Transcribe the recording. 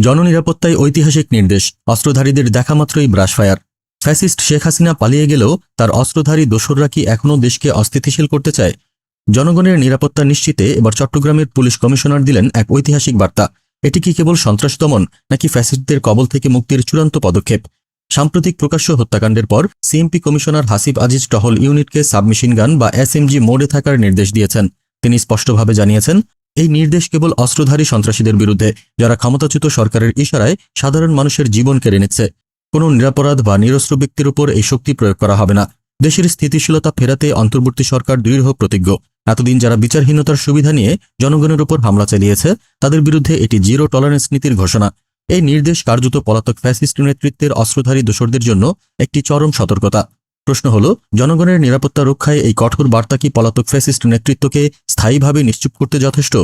জননিরাপত্তায় ঐতিহাসিক নির্দেশ, অস্ত্রধারীদের দেখামাত্রই ব্রাশফায়ার ফ্যাসিস্ট শেখ হাসিনা পালিয়ে গেলেও তার অস্ত্রধারী দোসররা কি এখনও দেশকে অস্থিতিশীল করতে চায়? জনগণের নিরাপত্তা নিশ্চিতে এবার চট্টগ্রামের পুলিশ কমিশনার দিলেন এক ঐতিহাসিক বার্তা। এটি কি কেবল সন্ত্রাস দমন নাকি ফ্যাসিস্টদের কবল থেকে মুক্তির চূড়ান্ত পদক্ষেপ? সাম্প্রতিক প্রকাশ্য হত্যাকাণ্ডের পর সিএমপি কমিশনার হাসিব আজিজ টহল ইউনিটকে সাবমেশিন গান বা এসএমজি মোডে থাকার নির্দেশ দিয়েছেন। তিনি স্পষ্টভাবে জানিয়েছেন এই নির্দেশ কেবল অস্ত্রধারী সন্ত্রাসীদের বিরুদ্ধে, যারা ক্ষমতাচ্যুত সরকারের ইশারায় সাধারণ মানুষের জীবন কেড়ে নিচ্ছে। কোনো নিরাপরাধ বা নিরস্ত্র ব্যক্তির উপর এই শক্তি প্রয়োগ করা হবে না। দেশের স্থিতিশীলতা ফেরাতে অন্তর্বর্তী সরকার দৃঢ় প্রতিজ্ঞ। এতদিন যারা বিচারহীনতার সুবিধা নিয়ে জনগণের উপর হামলা চালিয়েছে, তাদের বিরুদ্ধে এটি জিরো টলারেন্স নীতির ঘোষণা। এই নির্দেশ কার্যত পলাতক ফ্যাসিস্ট নেতৃত্বের অস্ত্রধারী দোসরদের জন্য একটি চরম সতর্কতা। প্রশ্ন হল, জনগণের নিরাপত্তা রক্ষায় এই কঠোর বার্তা কি পলাতক ফ্যাসিস্ট নেতৃত্বকে স্থায়ীভাবে নিশ্চুপ করতে যথেষ্ট?